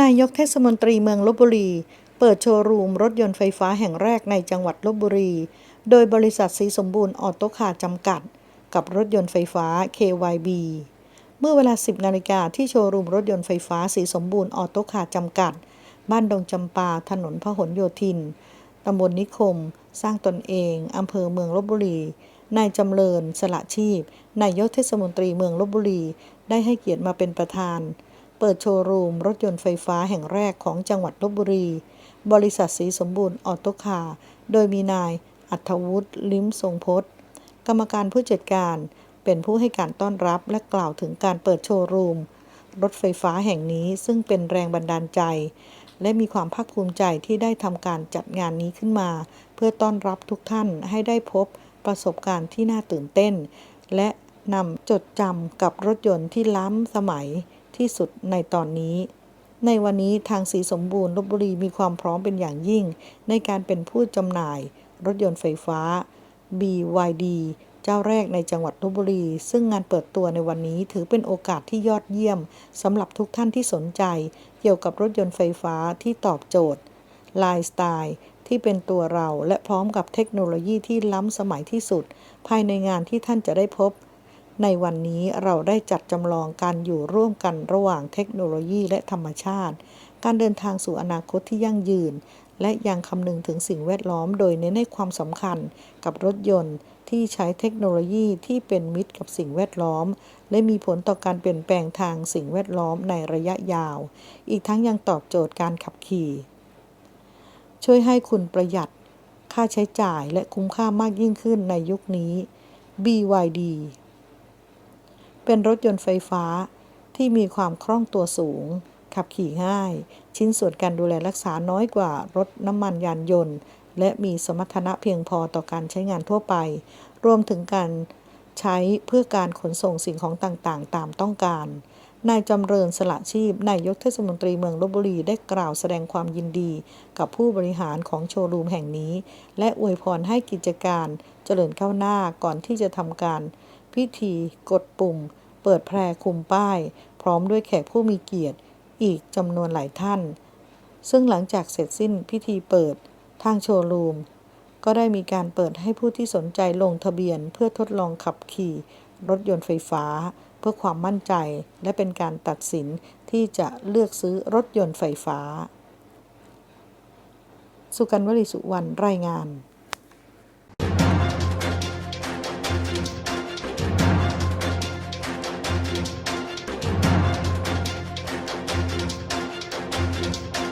นายกเทศมนตรีเมืองลบบุรี เปิดโชว์รูมรถยนต์ไฟฟ้าแห่งแรกในจังหวัดลบบุรี โดยบริษัทสีสมบูรณ์ออโตคาร์จำกัด กับรถยนต์ไฟฟ้า KYB เมื่อเวลา 10 นาฬิกาที่โชว์รูมรถยนต์ไฟฟ้าสีสมบูรณ์ออโตคาร์จำกัด บ้านดงจำปา ถนนพหลโยธิน ตำบลนิคม สร้างตนเอง อำเภอเมืองลบบุรี นายจำเริญ สละชีพ นายกเทศมนตรีเมืองลบบุรี ได้ให้เกียรติมาเป็นประธาน เปิดโชว์รูม รถยนต์ไฟฟ้าแห่งแรกของจังหวัดลบบุรี บริษัทสีสมบูรณ์ออโตคาร์โดยมีนาย อัธวุฒิลิ้มทรงพจน์ กรรมการผู้จัดการเป็นผู้ให้การต้อนรับและกล่าวถึงการเปิดโชว์รูม รถไฟฟ้าแห่งนี้ซึ่งเป็นแรงบันดาลใจ และมีความภาคภูมิใจที่ได้ทำการจัดงานนี้ขึ้นมา เพื่อต้อนรับทุกท่านให้ได้พบประสบการณ์ที่น่าตื่นเต้น และนำจดจำกับรถยนต์ที่ล้ำสมัย ที่สุดในตอนนี้ ในวันนี้ทางสีสมบูรณ์ลบบุรีมีความพร้อมเป็นอย่างยิ่ง ในการเป็นผู้จำหน่าย รถยนต์ไฟฟ้า BYD เจ้าแรกในจังหวัดลบบุรี ซึ่งงานเปิดตัวในวันนี้ถือเป็นโอกาสที่ยอดเยี่ยมสำหรับทุกท่านที่สนใจ เกี่ยวกับรถยนต์ไฟฟ้าที่ตอบโจทย์ไลฟ์สไตล์ที่เป็นตัวเราและพร้อมกับเทคโนโลยีที่ล้ำสมัยที่สุด ภายในงานที่ท่านจะได้พบ ในวันนี้เราได้จัดจำลองการอยู่ร่วมกันระหว่างเทคโนโลยีและธรรมชาติ การเดินทางสู่อนาคตที่ยั่งยืน และยังคำนึงถึงสิ่งแวดล้อมโดยเน้นให้ความสำคัญกับรถยนต์ที่ใช้เทคโนโลยีที่เป็นมิตรกับสิ่งแวดล้อม และมีผลต่อการเปลี่ยนแปลงทางสิ่งแวดล้อมในระยะยาว อีกทั้งยังตอบโจทย์การขับขี่ ช่วยให้คุณประหยัด ค่าใช้จ่ายและคุ้มค่ามากยิ่งขึ้นในยุคนี้ BYD เป็นรถยนต์ไฟฟ้าที่มีความคล่องตัวสูง ขับขี่ง่าย ชิ้นส่วนการดูแลรักษาน้อยกว่ารถน้ำมันยานยนต์ และมีสมรรถนะเพียงพอต่อการใช้งานทั่วไป รวมถึงการใช้เพื่อการขนส่งสิ่งของต่างๆ ตามต้องการ นายจำเริญสละชีพ นายกเทศมนตรีเมืองลบบุรีได้กล่าวแสดงความยินดี กับผู้บริหารของโชว์รูมแห่งนี้ และอวยพรให้กิจการเจริญก้าวหน้าก่อนที่จะทำการ พิธีกดปุ่ม เปิดแพรคุมป้าย พร้อมด้วยแขกผู้มีเกียรติ อีกจำนวนหลายท่าน ซึ่งหลังจากเสร็จสิ้นพิธีเปิดทางโชว์รูม ก็ได้มีการเปิดให้ผู้ที่สนใจลงทะเบียนเพื่อทดลองขับขี่ รถยนต์ไฟฟ้า เพื่อความมั่นใจ และเป็นการตัดสินที่จะเลือกซื้อรถยนต์ไฟฟ้า สุกันวลีสุวรรณรายงาน